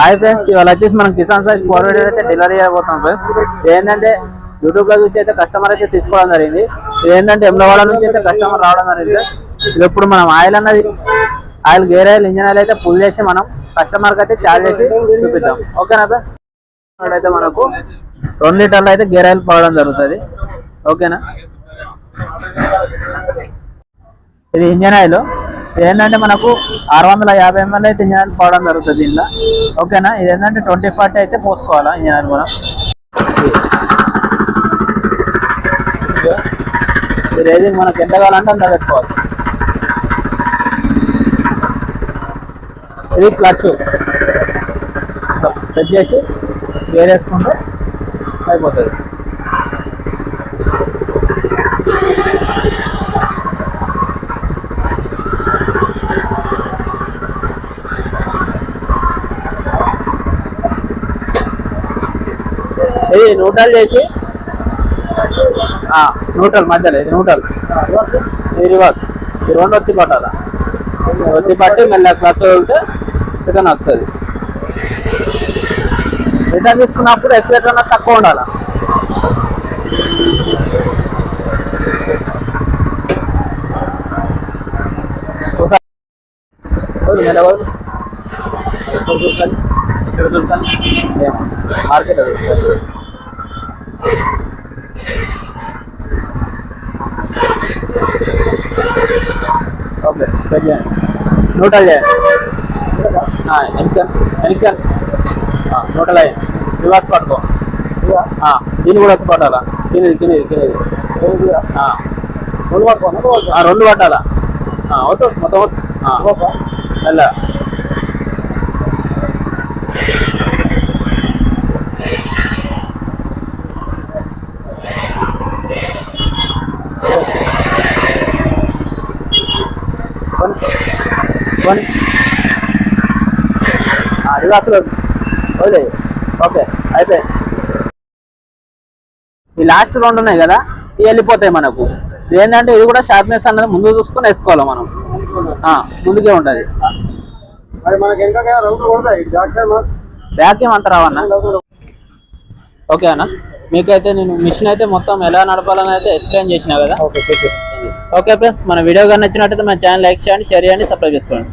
Hi friends ఇవాళ వచ్చేసి మనం కిసాన్ సైజ్ ఫోర్ అయితే డెలివరీ అయిపోతాం ఫ్రెండ్స్ ఏంటంటే యూట్యూబ్లో చూసి అయితే కస్టమర్ అయితే తీసుకోవడం జరిగింది. ఏంటంటే ఎమ్లవాడ నుంచి అయితే కస్టమర్ రావడం జరిగింది ఫ్రెండ్స్ ఇప్పుడు మనం ఆయిల్ అన్నది oil gear oil engine oil అయితే ఫుల్ చేసి మనం కస్టమర్కి అయితే చార్జ్ చేసి చూపిద్దాం. ఓకేనా ఫ్రెండ్స్ అయితే మనకు రెండు లీటర్లు అయితే గేర్ ఆయిల్ పడడం జరుగుతుంది. ఓకేనా? ఇది ఇంజన్ ఆయిల్. ఇది ఏంటంటే మనకు ఆరు వందల యాభై ఎంఎల్ అయితే ఇంజన్ ఆయిల్ పోవడం జరుగుతుంది దీనిలో ఓకేనా? ఇది ఏంటంటే ట్వంటీ ఫార్టీ అయితే పోసుకోవాలా ఇంజన్ ఆయిల్ మనం రేజింగ్ మనకు ఎంత కావాలంటే అంత పెట్టుకోవచ్చు ఇది క్లచ్. సెట్ చేసి గేర్ అయిపోతుంది. ఇది న్యూట్రల్ చేసి. ఆ, న్యూట్రల్ మధ్యలో ఇది న్యూట్రల్ ఇది రివర్స్ ఈ రెండు ఒత్తి పట్టాలా. ఒత్తి పట్టి మెల్ల క్లచ్ వెళ్తే రిటర్న్ వస్తుంది. రిటర్న్ తీసుకున్నప్పుడు ఎక్సిలేటర్ అన్నది తక్కువ ఉండాలి. మార్కెట్ అది. ఓకే సెట్ చేయండి నూటల్ చేయండి వెనక వెనక నూటల్ అయ్యి రివర్స్ పట్టుకో ఆ, దీన్ని కూడా వచ్చి పట్టాలా కింది కింది కింది రెండు పట్టుకో రెండు పట్టాలా? వద్దు మొత్తం వద్దు కొని రివర్స్లో వదిలే ఓకే అయిపోయి ఈ లాస్ట్ రెండు ఉన్నాయి కదా ఇవి వెళ్ళిపోతాయి మనకు. ఏంటంటే ఇది కూడా షార్ప్నెస్ అన్నది ముందు చూసుకొని వేసుకోవాలి మనం. ముందుకే ఉంటుంది. బ్యాక్ సైడ్ మాత్రం బ్యాక్ ఏం అంత రావన్నా? ఓకే అన్న? మీకైతే నేను మిషన్ అయితే మొత్తం ఎలా నడపాలని అయితే ఎక్స్ప్లెయిన్ చేసిన కదా. ఓకే ఫ్రెండ్స్ మన వీడియో కానీ నచ్చినట్టయితే మన ఛానల్ లైక్ చేయండి షేర్ చేయండి సబ్స్క్రైబ్ చేసుకోండి.